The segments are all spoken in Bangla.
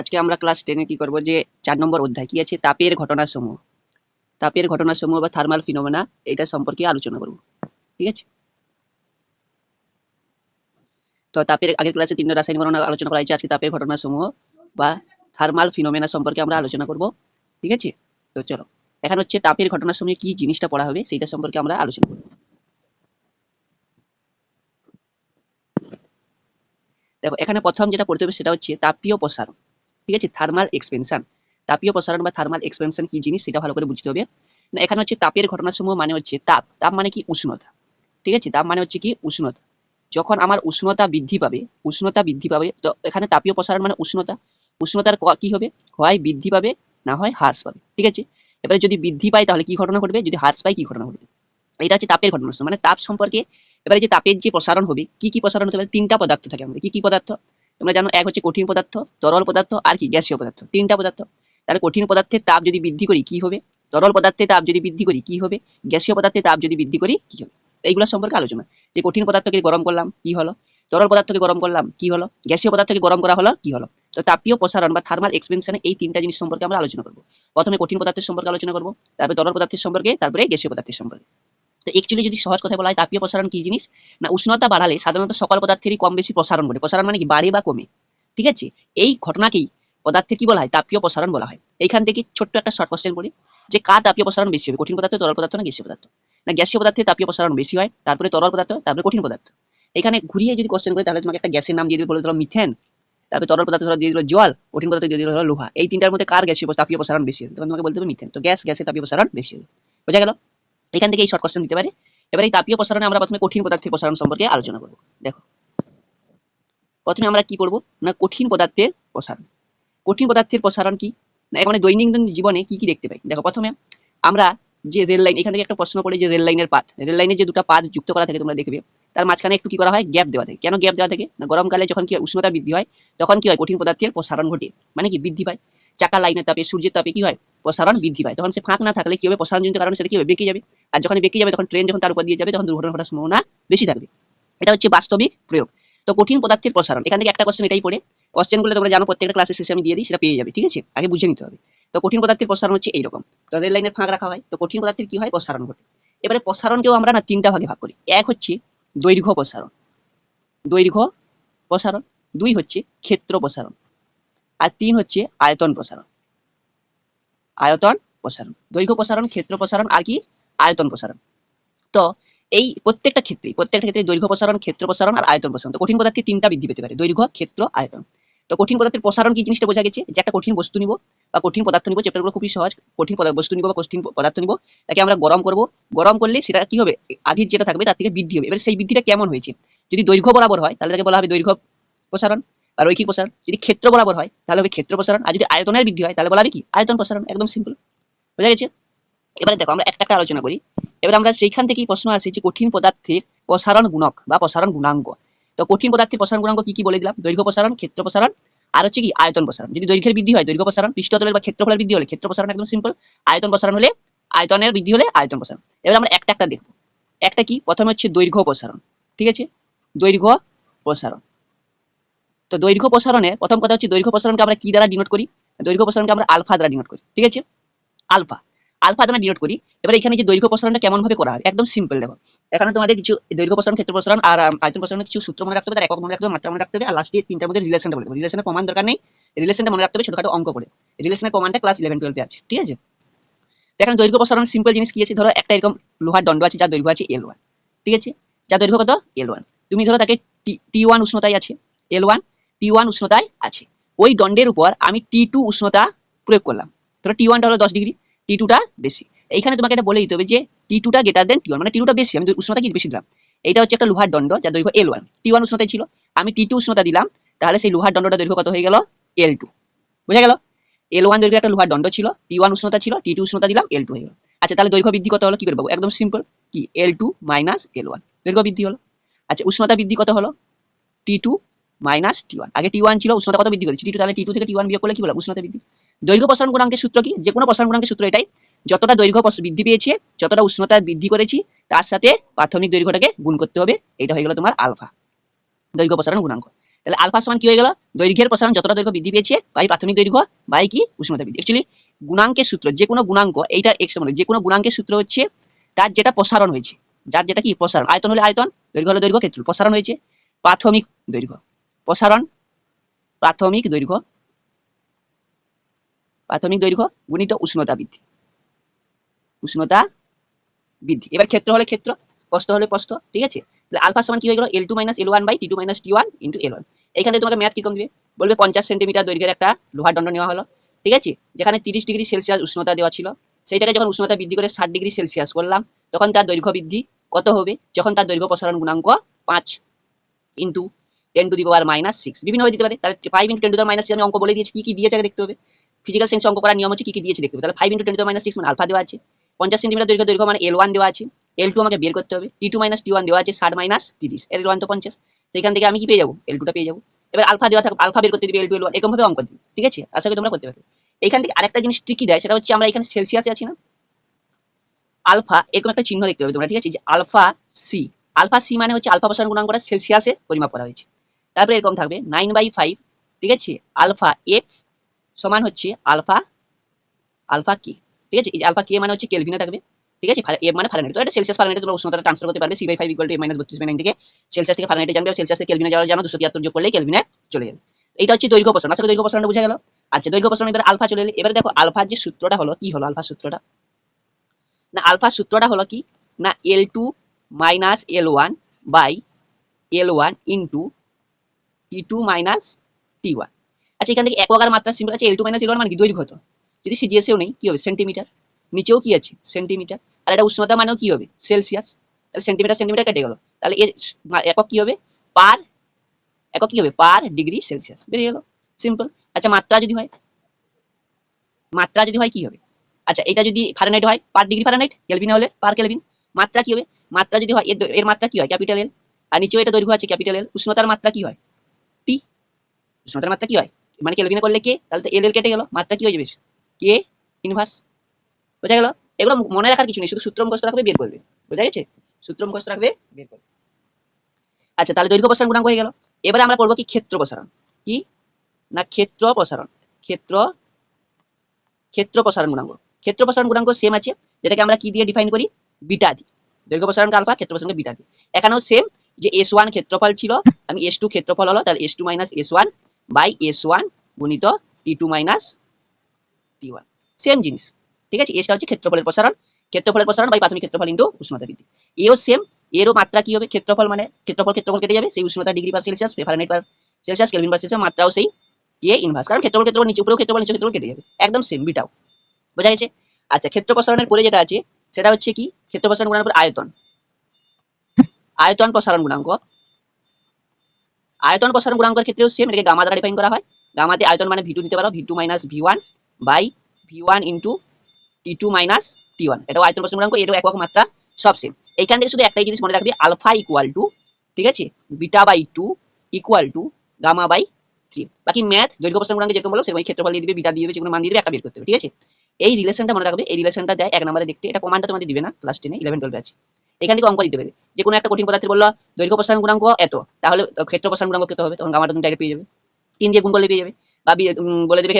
আজকে আমরা ক্লাস টেনে কি করব? যে চার নম্বর অধ্যায়, কি আছে? তাপের ঘটনা সমূহ তাপের ঘটনা সমূহ বা থার্মাল ফিনোমেনা এটা সম্পর্কে আলোচনা করব। ঠিক আছে? তো তাপের, আগের ক্লাসে তিনটা রাসায়নিক ঘটনা আলোচনা করা হয়েছে, আজকে তাপের ঘটনা সমূহ বা থার্মাল ফিনোমেনা সম্পর্কে আমরা আলোচনা করব। ঠিক আছে? তো চলো, এখন হচ্ছে তাপের ঘটনার সময় কি জিনিসটা পড়া হবে সেটা সম্পর্কে আমরা আলোচনা করব। দেখো, এখানে প্রথম যেটা পড়তে হবে সেটা হচ্ছে তাপীয় প্রসারণ। ঠিক আছে? থার্মাল এক্সপেনশন তাপীয় প্রসারণ বা থার্মাল এক্সপেনশন কি জিনিস? সেটা ভালো করে বুঝতে হবে। না, এখানে হচ্ছে তাপের ঘটনাসমূহ মানে হচ্ছে তাপ। তাপ মানে কি? উষ্ণতা। ঠিক আছে? তাপ মানে হচ্ছে কি? উষ্ণতা। যখন আমার উষ্ণতা বৃদ্ধি পাবে, উষ্ণতা বৃদ্ধি পাবে, তো এখানে তাপীয় প্রসারণ মানে উষ্ণতা। উষ্ণতার ক- হবে? হয় বৃদ্ধি পাবে, না হয় হ্রাস পাবে। ঠিক আছে? এবারে যদি বৃদ্ধি পায়, তাহলে কি ঘটনা ঘটবে? যদি হ্রাস পায়, কি ঘটনা ঘটবে? এটা হচ্ছে তাপের ঘটনা মানে তাপ সম্পর্কে এবারে যে তাপের যে প্রসারণ হবে, কি কি প্রসারণ হতে পারে? তিনটা পদার্থ থাকে আমাদের। কি কি পদার্থ? তোমরা জানো, এক হচ্ছে কঠিন পদার্থ, তরল পদার্থ, আর কি, গ্যাসীয় পদার্থ, তিনটা পদার্থ। তাহলে কঠিন পদার্থের তাপ যদি বৃদ্ধি করি, কি হবে? তরল পদার্থের তাপ যদি বৃদ্ধি করি, কি হবে? গ্যাসীয় পদার্থের তাপ যদি বৃদ্ধি করি, কি হবে? এইগুলো সম্পর্কে আলোচনা। যে কঠিন পদার্থকে গরম করলাম, কি হলো? তরল পদার্থকে গরম করলাম, কি হলো? গ্যাসীয় পদার্থকে গরম করা হলো, কি হলো? তো তাপীয় প্রসারণ বা থার্মাল এক্সপেনশনে এই তিনটা জিনিস সম্পর্কে আমরা আলোচনা করব। প্রথমে কঠিন পদার্থের সম্পর্কে আলোচনা করব, তারপরে তরল পদার্থের সম্পর্কে, তারপরে গ্যাসীয় পদার্থের সম্পর্কে। তো অ্যাকচুয়ালি যদি সহজ কথা বলা হয়, তাপীয় প্রসারণ কি জিনিস? না, উষ্ণতা বাড়ালে সাধারণত সকল পদার্থেরই কম বেশি প্রসারণ ঘটে। প্রসারণ মানে কি? বাড়ে বা কমে। ঠিক আছে? এই ঘটনাকেই পদার্থের কি বলা হয়? তাপীয় প্রসারণ বলা হয়। এইখান থেকে ছোট্ট একটা শর্ট কোশ্চেন করি। যে কার তাপীয় প্রসারণ বেশি হবে? কঠিন পদার্থ, তরল পদার্থ না গ্যাসীয় পদার্থ? না, গ্যাসীয় পদার্থে তাপীয় প্রসারণ বেশি হয়, তারপরে তরল পদার্থ, তারপরে কঠিন পদার্থ। এখানে ঘুরিয়ে যদি কোশ্চেন করে, তাহলে তোমাকে একটা গ্যাসের নাম দিয়ে দিবে, বলে দিল মিথেন তারপরে তরল পদার্থ ধরো দিয়ে দিল জল, কঠিন পদার্থ দিয়ে দিল ধরো লোহা। এই তিনটার মধ্যে কার গ্যাসীয় তাপীয় প্রসারণ বেশি হবে? তোমাকে বলতে হবে মিথেন তো গ্যাস গ্যাসের তাপীয় প্রসারণ বেশি হবে। বোঝা গেল? এখান থেকে এই শর্ট কোশ্চেন দিতে পারে। এবার এই তাপীয় প্রসারণে আমরা প্রথমে কঠিন পদার্থের প্রসারণ সম্পর্কে আলোচনা করব। দেখো, প্রথমে আমরা কি করব? না, কঠিন পদার্থের প্রসারণ। কঠিন পদার্থের প্রসারণ কি? না মানে দৈনন্দিন জীবনে কি কি দেখতে পাই? দেখো, প্রথমে আমরা যে রেল লাইন, এখান থেকে একটা প্রশ্ন পড়ে যে রেল লাইনের পাত। রেল লাইনে যে দুটো পাত যুক্ত করা থাকে, তোমরা দেখবে তার মাঝখানে একটু কি করা হয়? গ্যাপ দেওয়া থাকে। কেন গ্যাপ দেওয়া থাকে? না, গরমকালে যখন কি উষ্ণতা বৃদ্ধি হয়, তখন কি হয়? কঠিন পদার্থের প্রসারণ ঘটে। মানে কি? বৃদ্ধি পায়। চাকা লাইনের তাপে, সূর্যের তাপে কি হয়? প্রসারণ বৃদ্ধি পায়। তখন সে ফাঁক না থাকলে কি হবে? প্রসারণজনিত কারণে সেটা কি হবে? বেঁকে যাবে। আর যখন বেঁকে যাবে, তখন ট্রেন যখন তার উপর দিয়ে যাবে, তখন দুর্ঘটনা ঘটার সম্ভাবনা বেশি থাকবে। এটা হচ্ছে বাস্তবিক প্রয়োগ। তো কঠিন পদার্থের প্রসারণ। এখান থেকে একটা কোশ্চেন এটাই পড়ে। কোশ্চেনগুলো তোমরা জানো, প্রত্যেকটা ক্লাসের শেষে আমি দিয়ে দিই, সেটা পেয়ে যাবে, ঠিক আছে? আগে বুঝে নিতে হবে। তো কঠিন পদার্থের প্রসারণ হচ্ছে এইরকম। তো রেল লাইনের ফাঁক রাখা হয়। তো কঠিন পদার্থের কি হয়? প্রসারণ ঘটে। এবারে প্রসারণকেও আমরা না তিনটা ভাগে ভাগ করি। এক হচ্ছে দৈর্ঘ্য প্রসারণ। দৈর্ঘ্য প্রসারণ। দুই হচ্ছে ক্ষেত্র প্রসারণ। আর তিন হচ্ছে আয়তন প্রসারণ। আয়তন প্রসারণ, দৈর্ঘ্য প্রসারণ, ক্ষেত্র প্রসারণ, আর কি? আয়তন প্রসারণ। তো এই প্রত্যেকটা ক্ষেত্রে প্রত্যেকটা ক্ষেত্রে দৈর্ঘ্য প্রসারণ, ক্ষেত্র প্রসারণ আর আয়তন প্রসারণ। তো কঠিন পদার্থে তিনটা বৃদ্ধি পেতে পারে, দৈর্ঘ্য, ক্ষেত্র, আয়তন। তো কঠিন পদার্থের প্রসারণ কি জিনিসটা বোঝা গেছে? যে একটা কঠিন বস্তু নিব বা কঠিন পদার্থ নিব চ্যাপ্টারগুলো খুবই সহজ। কঠিন বস্তু নিব বা কঠিন পদার্থ নিব, তাকে আমরা গরম করব। গরম করলে সেটা কি হবে? আগের যেটা থাকবে তার থেকে বৃদ্ধি হবে। এবার সেই বৃদ্ধিটা কেমন হয়েছে? যদি দৈর্ঘ্য বরাবর হয়, তাহলে তাকে বলা হবে দৈর্ঘ্য প্রসারণ। বা রৈখিক প্রসারণ। যদি ক্ষেত্র বরাবর হয়, তাহলে হবে ক্ষেত্র প্রসারণ। আর যদি আয়তনের বৃদ্ধি হয়, তাহলে বলা হবে কি? আয়তন প্রসারণ। একদম সিম্পল বোঝা গেছে? এবারে দেখো, আমরা একটা একটা আলোচনা করি। এবার আমরা সেইখান থেকেই প্রশ্ন আসে যে কঠিন পদার্থের প্রসারণ গুণক বা প্রসারণ গুণাঙ্ক। তো কঠিন পদার্থের প্রসারণ গুণাঙ্ক কি কি বলে দিলাম? দৈর্ঘ্য প্রসারণ, ক্ষেত্র প্রসারণ, আর হচ্ছে কি, আয়তন প্রসারণ। যদি দৈর্ঘ্যের বৃদ্ধি হয়, দৈর্ঘ্য প্রসারণ, পৃষ্ঠতলের বা ক্ষেত্রফলের বৃদ্ধি হলে ক্ষেত্র প্রসারণ একদম সিম্পল আয়তন প্রসারণ হলে আয়তনের বৃদ্ধি হলে আয়তন প্রসারণ। এবার আমরা একটা একটা দেখব। একটা কি? প্রথমে হচ্ছে দৈর্ঘ্য প্রসারণ। ঠিক আছে? দৈর্ঘ্য প্রসারণ। তো দৈর্ঘ্য প্রসারণে প্রথম কথা হচ্ছে দৈর্ঘ্য প্রসারণকে আমরা কি দ্বারা ডিনোট করি? দৈর্ঘ্য প্রসারণকে আমরা আলফা দ্বারা ডিনোট করি ঠিক আছে? আলফা আলফা দ্বারা ডিনোট করি। এবার এখানে যে দৈর্ঘ্য প্রসারণটা কেমন ভাবে করা হয়? একদম সিম্পল দেখো। এখানে তোমাদের কিছু দৈর্ঘ্য প্রসারণ ক্ষেত্র প্রসারণ আর আম, আয়তন প্রসারণের কিছু সূত্র মনে রাখতে হবে তার একক মনে রাখতে হবে মাত্রা মনে রাখতে হবে আর লাস্টে তিনটার মধ্যে রিলেশনটা বলে দেবো। রিলেশনের প্রমাণ দরকার নেই। রিলেশনটা মনে রাখতে হবে ছোটখাটো অঙ্ক করে। রিলেশনের প্রমাণটা ক্লাস ইলেভেন টুয়েলভে আছে ঠিক আছে? এখানে দৈর্ঘ্য প্রসারণ সিম্পল জিনিস কি আছে? ধরো একটা এরকম লোহার দণ্ড আছে যার দৈর্ঘ্য আছে এল ওয়ান ঠিক আছে? যার দৈর্ঘ্য কত? এল ওয়ান তুমি ধরো তাকে টি ওয়ান উষ্ণতায় আছে এল ওয়ান টি ওয়ান উষ্ণতায় আছে। ওই দণ্ডের উপর আমি টি টু উষ্ণতা প্রয়োগ করলাম। ধরো টি ওয়ানটা হলো দশ ডিগ্রি টি টুটা বেশি। এইখানে তোমাকে এটা বলে দিতে হবে যে টি টুটা গ্রেটার দেন টি ওয়ান মানে টি টুটা বেশি, আমি উষ্ণতা কি বেশি দিলাম। এটা হচ্ছে একটা লোহার দণ্ড, যার দৈর্ঘ্য এল ওয়ান টি ওয়ান উষ্ণতায় ছিল, আমি টি টু উষ্ণতা দিলাম, তাহলে সেই লোহার দণ্ডটা দৈর্ঘ্য কত হয়ে গেল? এল টু বুঝা গেল? এল ওয়ান দৈর্ঘ্য একটা লোহার দণ্ড ছিল টি ওয়ান উষ্ণতা ছিল টি টু উষ্ণতা দিলাম এল টু হয়ে গেল। আচ্ছা তাহলে দৈর্ঘ্য বৃদ্ধি কত হলো? কি করে পাবো? একদম সিম্পল কি? L two minus L one দৈর্ঘ্য বৃদ্ধি হলো? আচ্ছা উষ্ণতা বৃদ্ধি কত হলো? T two minus T one আগে টি ওয়ান ছিল, উষ্ণতা কত বৃদ্ধি করেছি? টি টু তাহলে টি টু থেকে টি ওয়ান বিয়োগ করলে কি বললাম উষ্ণতা বৃদ্ধি। দৈর্ঘ্য প্রসারণ গুণাঙ্কের সূত্র কি? যে কোনো প্রসারণ গুণাঙ্কের সূত্র এটাই। যতটা দৈর্ঘ্য বৃদ্ধি পেয়েছে, যতটা উষ্ণতা বৃদ্ধি করেছি, তার সাথে প্রাথমিক দৈর্ঘ্যটাকে গুণ করতে হবে। এটা হয়ে গেল তোমার আলফা। দৈর্ঘ্য প্রসারণ গুণাঙ্ক। তাহলে আলফা সমান কি হয়ে গেল? দৈর্ঘ্যের প্রসারণ যতটা দৈর্ঘ্য বৃদ্ধি পেয়েছে, বাই প্রাথমিক দৈর্ঘ্য, বাই কি? উষ্ণতা বৃদ্ধি। অ্যাকচুয়ালি গুণাঙ্কের সূত্র, যে কোনো গুণাঙ্ক, এইটা এক্স মানে যে কোনো গুণাঙ্কের সূত্র হচ্ছে, তার যেটা প্রসারণ হয়েছে, যার যেটা কি? প্রসারণ। আয়তন হলে আয়তন, দৈর্ঘ্য হলে দৈর্ঘ্য ক্ষেত্র প্রসারণ হয়েছে, প্রাথমিক দৈর্ঘ্য। প্রসারণ, প্রাথমিক দৈর্ঘ্য প্রাথমিক দৈর্ঘ্য গুণিত উষ্ণতা বৃদ্ধি। উষ্ণতা বৃদ্ধি। এবার ক্ষেত্র হলে ক্ষেত্র, প্রস্থ হলে প্রস্থ, ঠিক আছে? তাহলে আলফা সমান কি হয়ে গেল? L two minus L one by T two minus T one into L one এখানে তোমাকে ম্যাথ কি কম দিবে? বলবে পঞ্চাশ সেন্টিমিটার দৈর্ঘ্যের একটা লোহার দণ্ড নেওয়া হলো, ঠিক আছে? যেখানে তিরিশ ডিগ্রি সেলসিয়াস উষ্ণতা দেওয়া ছিল, সেইটাকে যখন উষ্ণতা বৃদ্ধি করে ষাট ডিগ্রি সেলসিয়াস করলাম, তখন তার দৈর্ঘ্য বৃদ্ধি কত হবে? যখন তার দৈর্ঘ্য প্রসারণ গুণাঙ্ক পাঁচ into ten to the power minus six বিভিন্নভাবে দিতে পারে। তাহলে five into ten to minus আমি অঙ্ক বলে দিয়েছি। কি কি দিয়েছে দেখতে হবে। ফিজিক্যাল সায়েন্স অঙ্ক করার নিয়ম হচ্ছে কি কি দিয়েছে দেখতে হবে। তাহলে five into ten to minus six মানে আলফা দেওয়া আছে। পঞ্চাশ সেন্টিমিটার দৈর্ঘ্য দৈর্ঘ্য মানে এল ওয়ান দেওয়া আছে। এল টু আমাকে বের করতে হবে। T two minus T one দেওয়া আছে, ষাট মাইনাস তিরিশ। এল ওয়ান তো পঞ্চাশ। সেখান থেকে আমি কি পেয়ে যাব? এল টুটা পেয়ে যাব। এবার আলফা দেওয়া থাকবে আলফা বের করতে দিবে এল টু এল ওয়ান এরকম ভাবে অঙ্ক দিবে। ঠিক আছে? আশা করি তোমরা করতে পারবে। এখান থেকে আরেকটা জিনিস ট্রিকি দেয়, সেটা হচ্ছে আমরা এখানে সেলসিয়াসে আছি না। আলফা এরকম একটা চিহ্ন দেখতে পাবে তোমরা। ঠিক আছে? যে আলফা সি আলফা সি মানে হচ্ছে আলফা প্রসারণ গুণাঙ্কটা সেলসিয়াসে পরিমাপ করা হয়েছে। তারপরে এরকম থাকবে নাইন বাই ফাইভ ঠিক আছে? আলফা এফ সমান হচ্ছে আলফা আলফা কি ঠিক আছে? আলফা কে মানে হচ্ছে কেলভিনে থাকবে, ঠিক আছে? এফ মানে ফারেনহাইট তো এটা সেলসিয়াস ফারেনহাইটে তোমরা উষ্ণতাটা ট্রান্সফার করতে পারবে C by five equal to minus বত্রিশ নাইন থেকে। সেলসিয়াস থেকে ফারেনহাইটে জানবে সেলসিয়াস থেকে কেলভিনে যাওয়ার জানো দুশো তিয়াত্তর যোগ করলে কেলভিনে চলে যাবে। এটা হচ্ছে দৈর্ঘ্য আশা করি দৈর্ঘ্য প্রসারণটা বুঝা গেল? আচ্ছা দৈর্ঘ্য প্রসারণ, এবার আলফা চলে এলে, এবারে দেখো আলফার যে সূত্রটা হলো, কি হলো আলফা সূত্রটা? না আলফা সূত্রটা হলো কি? না L two minus L one by L one into T two minus T one আচ্ছা এখান থেকে এক ওয়াগার মাত্রা সিম্পল আছে L two minus L one মানে কি? দৈর্ঘ্য তো যদি সিজিএসেও নেই, কি হবে? সেন্টিমিটার নিচেও কি আছে? সেন্টিমিটার আর এটা উষ্ণতা মানেও কি হবে? সেলসিয়াস তাহলে সেন্টিমিটার সেন্টিমিটার কেটে গেল। তাহলে এর একক কি হবে? পার একক কি হবে? পার ডিগ্রি সেলসিয়াস বেরিয়ে গেল। সিম্পল আচ্ছা মাত্রা যদি হয়? মাত্রা যদি হয়, কি হবে? আচ্ছা এটা যদি ফারেনহাইট হয় পার ডিগ্রি ফারেনহাইট কেলভিন হলে পার কেলভিন মাত্রা কি হবে? মাত্রা যদি হয়, এর মাত্রা কি হয়? ক্যাপিটাল এল আর নিচেও এটা দৈর্ঘ্য আছে ক্যাপিটাল এল উষ্ণতার মাত্রা কি হয়? উষ্ণতার মাত্রা কি হয়? মানে কেলভিনে করলে কে? তাহলে তো এল এল কেটে গেল। মাত্রা কি হয়ে যাবে কে? ইনভার্স বোঝা গেল? এগুলো মনে রাখার কিছু নেই। শুধু সূত্র মুখস্থ রাখবে, বের করবে। বোঝা গেছে? সূত্র মুখস্থ রাখবে, বের করবে। আচ্ছা তাহলে দৈর্ঘ্য প্রসারণ গুণাঙ্ক হয়ে গেল। এবারে আমরা করব কি ক্ষেত্র প্রসারণ? কি? না, ক্ষেত্র প্রসারণ। ক্ষেত্র ক্ষেত্র প্রসারণ গুণাঙ্ক। ক্ষেত্র প্রসারণ গুণাঙ্ক সেম আছে। যেটাকে আমরা কি দিয়ে ডিফাইন করি? বিটা দিই দৈর্ঘ্য প্রসারণ আলফা ক্ষেত্র প্রসারণ বিটা দিই এখানেও সেম যে এস ওয়ান ক্ষেত্রফল ছিল, আমি এস টু ক্ষেত্রফল হলো, তাহলে S two minus S one by S one গুণিত T two minus T one same জিনিস। ঠিক আছে? এসটা হচ্ছে ক্ষেত্রফলের প্রসারণ। ক্ষেত্রফলের প্রসারণ বাই প্রাথমিক ক্ষেত্রফল ইন্টু উষ্ণতা বৃদ্ধি। এও সেম এরও মাত্রা কি হবে? ক্ষেত্রফল মানে ক্ষেত্রফল ক্ষেত্রফল কেটে যাবে। সেই উষ্ণতা degree per Celsius Fahrenheit per Celsius Kelvin per Celsius মাত্রাও সেই কে ইনভার্স কারণ ক্ষেত্রফল ক্ষেত্রফল নিচে উপরেও ক্ষেত্রফল, নিচে ক্ষেত্রফল কেটে যাবে। একদম সেম বিটাও বোঝা গেছে? আচ্ছা ক্ষেত্র প্রসারণের পরে যেটা আছে, সেটা হচ্ছে কি? ক্ষেত্র প্রসারণ গুণাঙ্ক আয়তন। আয়তন প্রসারণ গুণাঙ্ক আয়তন প্রসারণ গুণাঙ্কের ক্ষেত্রেও সেম এটাকে গামা দ্বারা ডিফাইন করা হয়। গামাতে আয়তন মানে ভি টু দিতে পারো V two minus V one by V one into T two minus T one এটাও আয়তন প্রসারণ গুণাঙ্ক এটাও একক মাত্রা, সব সেম এইখান থেকে শুধু একটাই জিনিস মনে রাখবি আলফা ইকুয়াল টু ঠিক আছে? Beta by two equal to gamma by three বাকি ম্যাথ দৈর্ঘ্য প্রসারণ গুণাঙ্ক যেরকম বলো সেরকম ক্ষেত্রফল দিয়ে দিবে বিটা দিয়ে দিবে যেগুলো মান দিয়ে দিবে একটা বের করতে হবে, ঠিক আছে? এই রিলেশনটা মনে রাখবে, এই রিলেশনটা দেয় এক নম্বরে দেখতে, এটা প্রমাণটা তোমাদের দিবে না ক্লাস টেনে ইলেভেন টুয়েলভে আছে। এখান থেকে অঙ্ক দিতে পারে যে কোনো একটা কঠিন পদার্থের বলল দৈর্ঘ্য প্রসারণ গুণাঙ্ক এত তাহলে ক্ষেত্র প্রসারণ গুণাঙ্ক কত হবে? তখন গামাটা তুমি ডাইরেক্ট পেয়ে যাবে। তিন দিয়ে গুণ করলে পেয়ে যাবে। বা বলে দেবে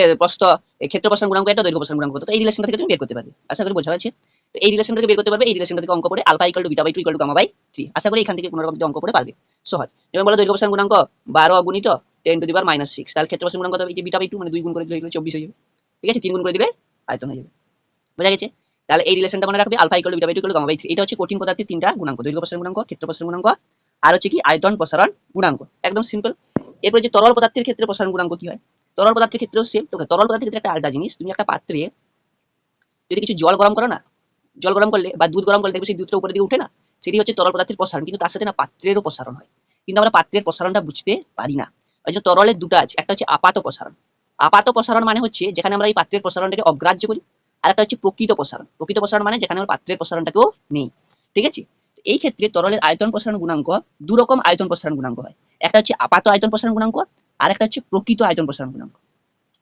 এ, ক্ষেত্র প্রসারণ গুণাঙ্ক এটা দৈর্ঘ্য প্রসারণ গুণাঙ্ক তো এই রিলেশনটা থেকে তুমি বের করতে পারবে। আশা করি বোঝা যাচ্ছে তো এই রিলেশন থেকে বের করতে পারবে এই রিলেশনটা থেকে অঙ্ক করে alpha equal to beta by two equal to gamma by three আশা করি এখান থেকে কোনো রকম অঙ্ক করে পারবে। সহজ। যেমন বলো দৈর্ঘ্য প্রসারণ গুণাঙ্ক বারো গুণিত ten to the power minus six তাহলে ক্ষেত্র প্রসারণ গুণাঙ্ক হবে? যে বিটা বাই টু মানে দুই গুণ করে দিলে চব্বিশ হয়ে যাবে। ঠিক আছে? তিন গুণ করে দিলে আয়তন হয়ে যাবে। বোঝা গেছে? তাহলে এই রিলেশনটা মনে রাখবে alpha equal beta by two equal gamma by এটা হচ্ছে কঠিন পদার্থের তিনটা গুণাঙ্ক, দৈর্ঘ্য প্রসারণ গুণাঙ্ক, ক্ষেত্র প্রসারণ গুণাঙ্ক, আর হচ্ছে কি আয়তন প্রসারণ গুণাঙ্ক। একদম সিম্পল এরপর যে তরল পদার্থের ক্ষেত্রে প্রসারণ গুণাঙ্ক কি হয়? তরল পদার্থের ক্ষেত্রেও সেম তো তরল পদার্থের ক্ষেত্রে একটা আলাদা জিনিস, তুমি একটা পাত্রে যদি কিছু জল গরম করো না, জল গরম করলে বা দুধ গরম করলে দেখবে সেই দুধটা উপরের দিকে উঠে না, সেটি হচ্ছে তরল পদার্থের প্রসারণ। কিন্তু তার সাথে না পাত্রেরও প্রসারণ হয়। কিন্তু আমরা পাত্রের প্রসারণটা বুঝতে পারি না। ওই তরলের দুটো আছে, একটা হচ্ছে আপাত প্রসারণ। আপাত প্রসারণ মানে হচ্ছে যেখানে আমরা এই পাত্রের প্রসারণটাকে অগ্রাহ্য করি আর একটা হচ্ছে প্রকৃত প্রসারণ। প্রকৃত প্রসারণ মানে যেখানে আমরা পাত্রের প্রসারণটাকেও নেই। ঠিক আছে? এই ক্ষেত্রে তরলের আয়তন প্রসারণ গুণাঙ্ক দু রকম আয়তন প্রসারণ গুণাঙ্ক হয়। একটা হচ্ছে আপাত আয়তন প্রসারণ গুণাঙ্ক, আর একটা হচ্ছে প্রকৃত আয়তন প্রসারণ গুণাঙ্ক।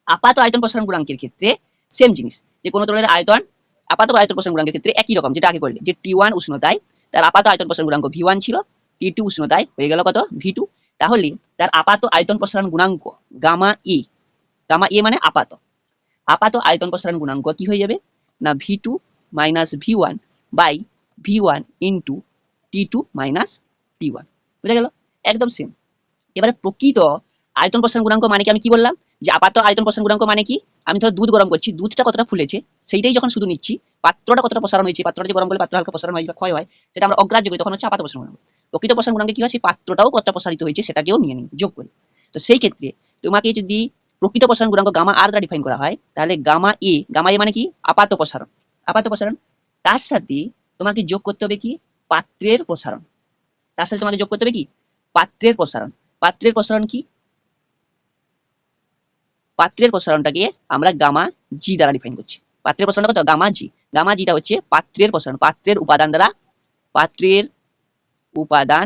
আপাত আয়তন প্রসারণ গুণাঙ্কের ক্ষেত্রে সেম জিনিস। যে কোনো তরলের আয়তন আপাত আয়তন প্রসারণ গুণাঙ্কের ক্ষেত্রে একই রকম, যেটা আগে করলে। যে টি ওয়ান উষ্ণতায় তার আপাত আয়তন প্রসারণ গুণাঙ্ক ভি ওয়ান ছিল টি টু উষ্ণতায় হয়ে গেল কত? ভি টু তাহলে তার আপাত আয়তন প্রসারণ গুণাঙ্ক, গামা এ গামা এ মানে আপাত। আপাত আয়তন প্রসারণ গুণাঙ্ক কি হয়ে যাবে? না V two minus V one by V one into T two minus T one বুঝা গেল? একদম সেম এবারে প্রকৃত আয়তন প্রসারণ গুণাঙ্ক মানে কি আমি কি বললাম? যে আপাত আয়তন প্রসারণ গুণাঙ্ক মানে কি? আমি ধরো দুধ গরম করছি, দুধটা কতটা ফুলেছে? সেইটাই যখন শুধু নিচ্ছি, পাত্রটা কতটা প্রসারণ হয়েছে? পাত্রটা যে গরম করলে পাত্র হালকা প্রসারণ হয় বা ক্ষয় হয়, সেটা আমরা অগ্রাহ্য করি, তখন হচ্ছে আপাত প্রসারণ গুণাঙ্ক প্রকৃত প্রসারণ গুণাঙ্কে কি হয়? সেই পাত্রটাও কতটা প্রসারিত হয়েছে, সেটাকেও নিয়ে নিই, যোগ করি। তো সেই ক্ষেত্রে তোমাকে যদি প্রকৃত প্রসারণ গুণাঙ্ক গামা আর দ্বারা ডিফাইন করা হয়, তাহলে গামা এ গামা এ মানে কি? আপাত প্রসারণ আপাত প্রসারণ তার সাথে তোমাকে যোগ করতে হবে কি? পাত্রের প্রসারণ। তার সাথে তোমাকে যোগ করতে হবে কি? পাত্রের প্রসারণ। পাত্রের প্রসারণ কি? পাত্রের প্রসারণটাকে আমরা গামা জি দ্বারা ডিফাইন করছি। পাত্রের প্রসারণটা কত? Gamma G. গামা জিটা হচ্ছে পাত্রের প্রসারণ। পাত্রের উপাদান দ্বারা, পাত্রের উপাদান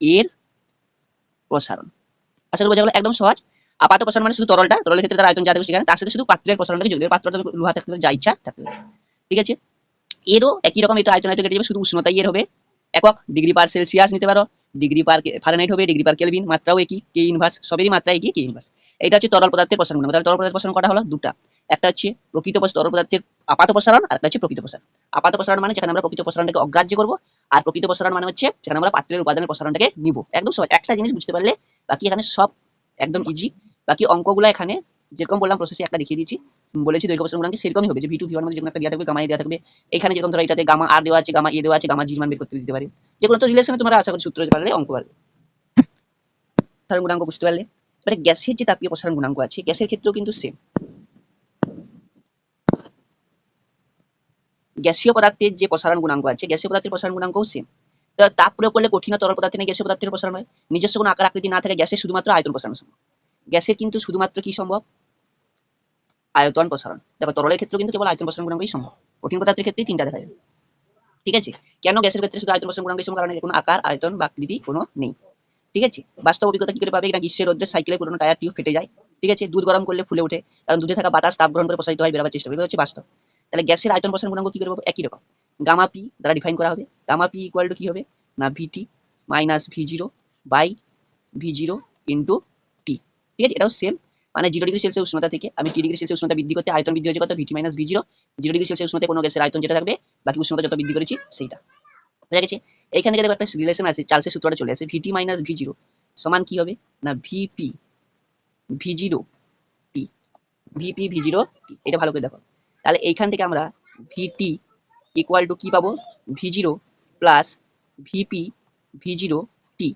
এর প্রসারণ। আচ্ছা বোঝা গেল? একদম সহজ? আপাত প্রসারণ মানে শুধু তরলটা, তরলের ক্ষেত্রে তার আয়তন যা থাকবে সেখানে। তার সাথে শুধু পাত্রের প্রসারণটাকে যোগ দেবে পাত্রটা লোহা থাকতে পারে, যা ইচ্ছা থাকতে পারে। ঠিক আছে? এরও একই রকম এটা আয়তন আয়তন কেটে যাবে শুধু উষ্ণতাই এর হবে। একক ডিগ্রি পার সেলসিয়াস নিতে পারো ডিগ্রি পার ফারেনহাইট হবে ডিগ্রি পার কেলভিন মাত্রাও একই কে ইনভার্স সবেরই মাত্রা একই কে ইনভার্স এটা হচ্ছে তরল পদার্থের প্রসারণ গুণাঙ্ক। তাহলে তরল পদার্থের প্রসারণ কটা হলো? দুটা। একটা হচ্ছে প্রকৃত তরল পদার্থের আপাত প্রসারণ, আর একটা হচ্ছে প্রকৃত প্রসারণ। আপাত প্রসারণ মানে যেখানে আমরা প্রকৃত প্রসারণটাকে অগ্রাহ্য করব, আর প্রকৃত প্রসারণ মানে হচ্ছে যেখানে আমরা পাত্রের উপাদানের প্রসারণটাকে নিব। একদম সহজ। একটা জিনিস বুঝতে পারলে বাকি এখানে সব একদম ইজি বাকি অঙ্কগুলো এখানে, যেরকম বললাম প্রসেসে একটা দেখিয়ে দিচ্ছি বলেছি দৈর্ঘ্য প্রসারণ গুণাঙ্ক সেরকমই হবে। যে ভি টু ভি ওয়ান মধ্যে যেকোনো একটা দেওয়া থাকবে গামা দেওয়া থাকবে। এখানে যেরকম ধরো এটাতে গামা আর দেওয়া আছে গামা এ দেওয়া আছে গামা জি মান বের করতে দিতে পারে। যেকোনো তো রিলেশনে তোমরা আশা করি সূত্র পারলে অঙ্ক পারবে। প্রসারণ গুণাঙ্ক বুঝতে পারলে। এবারে গ্যাসের যে তাপীয় প্রসারণ গুণাঙ্ক আছে, গ্যাসের ক্ষেত্রেও কিন্তু সেম গ্যাসীয় পদার্থের যে প্রসারণ গুণাঙ্ক আছে, গ্যাসীয় পদার্থের প্রসারণ গুণাঙ্কও সেম তাপ প্রয়োগ করলে কঠিন তরল পদার্থে নেই গ্যাসীয় পদার্থের প্রসারণ হয়। নিজস্ব কোনো আকার আকৃতি না থাকে গ্যাসের শুধুমাত্র আয়তন প্রসারণ সম্ভব। গ্যাসের কিন্তু শুধুমাত্র কি সম্ভব? আয়তন প্রসারণ। দেখো, তরলের ক্ষেত্রে কিন্তু কেবল আয়তন প্রসারণ গুণাঙ্কই সম্ভব। কঠিন পদার্থের ক্ষেত্রে তিনটা দেখা যাবে ঠিক আছে? কেন গ্যাসের ক্ষেত্রে শুধু আয়তন প্রসারণ গুণাঙ্কই সম্ভব? কারণ কোনো আকার, আয়তন বা আকৃতি কোনো নেই। ঠিক আছে? বাস্তব অভিজ্ঞতা কি করে পাবে? না গ্রীষ্মের রোদ্রে সাইকেলে পুরোনো টায়ার টিউব ফেটে যায়। ঠিক আছে? দুধ গরম করলে ফুলে ওঠে। কারণ দুধে থাকা বাতাস তাপ গ্রহণ করে প্রসারিত হয়, বেরোবার চেষ্টা। করে এগুলো হচ্ছে বাস্তব। তাহলে গ্যাসের আয়তন প্রসারণ গুণাঙ্ক কি করে পাবো? একই রকম। গামা পি দ্বারা ডিফাইন করা হবে। গামা পি ইকুয়াল টু কি হবে? না VT minus V zero by V zero into T ঠিক আছে? এটাও সেম মানে জিরো ডিগ্রি সেলসিয়াস উষ্ণতা থেকে আমি টি ডিগ্রি সেলসিয়াস উষ্ণতা বৃদ্ধি করতে আয়তন বৃদ্ধি হয়েছে কত? VT minus V zero zero degree Celsius উষ্ণতায় কোনো গ্যাসের আয়তন যেটা থাকবে, বাকি উষ্ণতা যত বৃদ্ধি করেছি সেইটা। বুঝা গেছে? এইখান থেকে দেখো একটা রিলেশন আছে, চার্লসের সূত্রটা চলে আসে। ভিটি মাইনাস ভি জিরো সমান কি হবে? না VP V zero T VP V zero এটা ভালো করে দেখো। তাহলে এইখান থেকে আমরা ভিটি ইকুয়াল টু কি পাবো? V zero plus VP V zero T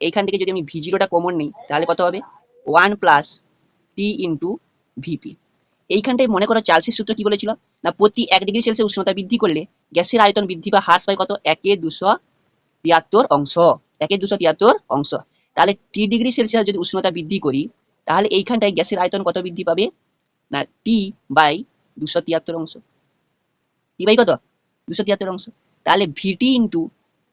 এইখান থেকে যদি আমি ভি জিরোটা কমন নিই, তাহলে কত হবে? One plus T into VP এইখানটায় মনে করো চার্লসের সূত্র কি বলেছিল? না, প্রতি এক ডিগ্রি সেলসিয়াস উষ্ণতা বৃদ্ধি করলে গ্যাসের আয়তন বৃদ্ধি বা হ্রাস পায় কত? একে দুশো তিয়াত্তর অংশ। একে দুশো তিয়াত্তর অংশ। তাহলে টি ডিগ্রি সেলসিয়াস যদি উষ্ণতা বৃদ্ধি করি, তাহলে এইখানটায় গ্যাসের আয়তন কত বৃদ্ধি পাবে? না টি বাই দুশো তিয়াত্তর অংশ। টি বাই কত? দুশো তিয়াত্তর অংশ। তাহলে VT into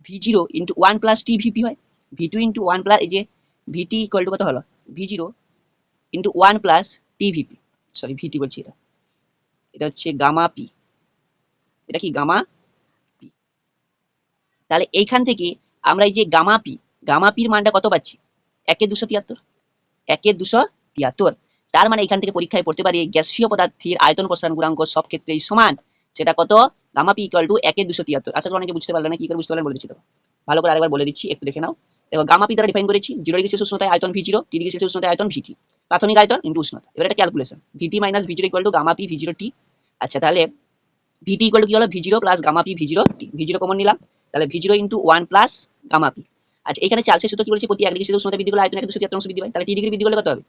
V zero into one plus T VP হয়। V two into one plus এই যে ভিটি ইকুয়াল টু কত হলো? V zero into one plus T VP sorry VT বলছি এটা। এটা হচ্ছে গামা পি এটা কি গামা পি তাহলে এইখান থেকে আমরা এই যে গামা পি গামা পির মানটা কত পাচ্ছি? একে দুশো তিয়াত্তর। একে দুশো তিয়াত্তর। তার মানে এখান থেকে পরীক্ষায় পড়তে পারি গ্যাসীয় পদার্থের আয়তন প্রসারণ গুণাঙ্ক সব ক্ষেত্রেই সমান। সেটা কত? গামা পি ইকুয়াল টু একে দুশো তিয়াত্তর। আশা করি অনেকে বুঝতে পারলে না, কি করে বুঝতে পারলেন বলে দিচ্ছি তো ভালো করে আরেকবার বলে দিচ্ছি, একটু দেখে নাও। দেখো, গামা পি দ্বারা ডিফাইন করেছি জিরো ডিগ্রি সেলসিয়াস উষ্ণতায় আয়তন V zero T degree celsius উষ্ণতায় আয়তন ভিটি প্রাথমিক আয়তন ইন্টু উষ্ণতা। এবার এটা calculation VT minus V zero equal to gamma P V zero T আচ্ছা তাহলে ভিটি ইকুয়াল টু কি হলো? V zero plus gamma P V zero T V zero common নিলাম। তাহলে V zero into one plus gamma P. আচ্ছা এখানে চার্লসের সূত্র কি বলছে? প্রতি এক ডিগ্রি সেলসিয়াস উষ্ণতা বৃদ্ধি করলে আয়তন এক দুশো তিয়াত্তর অংশ বৃদ্ধি পায়। তাহলে টি ডিগ্রি বৃদ্ধি করলে কত হবে?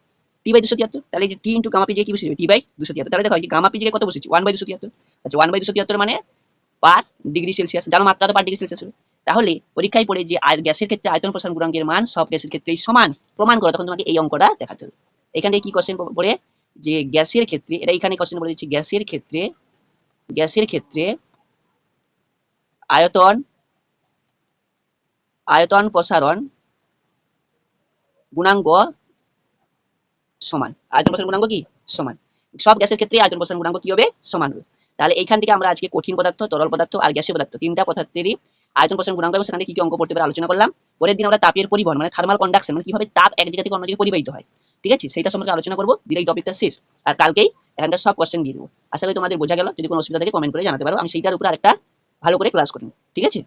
টি বাই দুশো তিয়াত্তর তাহলে যে টি ইন্টু গামা পি কি বসে টি বাই দুশো তিয়াত্তর তাহলে দেখো যে গামা পি কত বসেছি? ওয়ান বাই দুশো তিয়াত্তর আচ্ছা ওয়ান বাই দুশো তিয়াত্তর মানে পার ডিগ্রি সেলসিয়াস যার মাত্রা তো পার ডিগ্রি সেলসিয়াস হবে তাহলে পরীক্ষায় পড়ে যে গ্যাসের ক্ষেত্রে আয়তন প্রসারণ গুণাঙ্কের মান, সব গ্যাসের ক্ষেত্রেই সমান। প্রমাণ করো, তখন তোমাকে এই অঙ্কটা দেখাতে হবে। এখানে কি কোশ্চেন পড়ে? যে গ্যাসের ক্ষেত্রে, এটা এখানে কোশ্চেন বলে দিচ্ছি, গ্যাসের ক্ষেত্রে গ্যাসের ক্ষেত্রে আয়তন আয়তন প্রসারণ গুণাঙ্ক সমান। আয়তন প্রসারণ গুণাঙ্ক কি? সমান। সব গ্যাসের ক্ষেত্রে আয়তন প্রসারণ গুণাঙ্ক কি হবে? সমান হবে তাহলে এইখান থেকে আমরা আজকে কঠিন পদার্থ, তরল পদার্থ আর গ্যাসীয় পদার্থ তিনটা পদার্থেরই আয়তন প্রসারণ গুণাঙ্ক এবং সেখানে কি কি অঙ্ক পড়তে পারে আলোচনা করলাম। পরের দিন আমরা তাপের পরিবহন মানে থার্মাল কন্ডাকশন মানে কীভাবে তাপ এক জায়গা থেকে অন্য জায়গায় পরিবাহিত হয়। ঠিক আছে? সেটা সম্পর্কে আলোচনা করব। দিলে টপিকটা শেষ। আর কালকেই এখানটা সব কোশ্চেন দিয়ে দেবো। আশা করি তোমাদের বোঝা গেল। যদি কোনো অসুবিধা থাকে কমেন্ট করে জানাতে পারো। আমি সেইটার উপর আরেকটা ভালো করে ক্লাস করি। ঠিক আছে?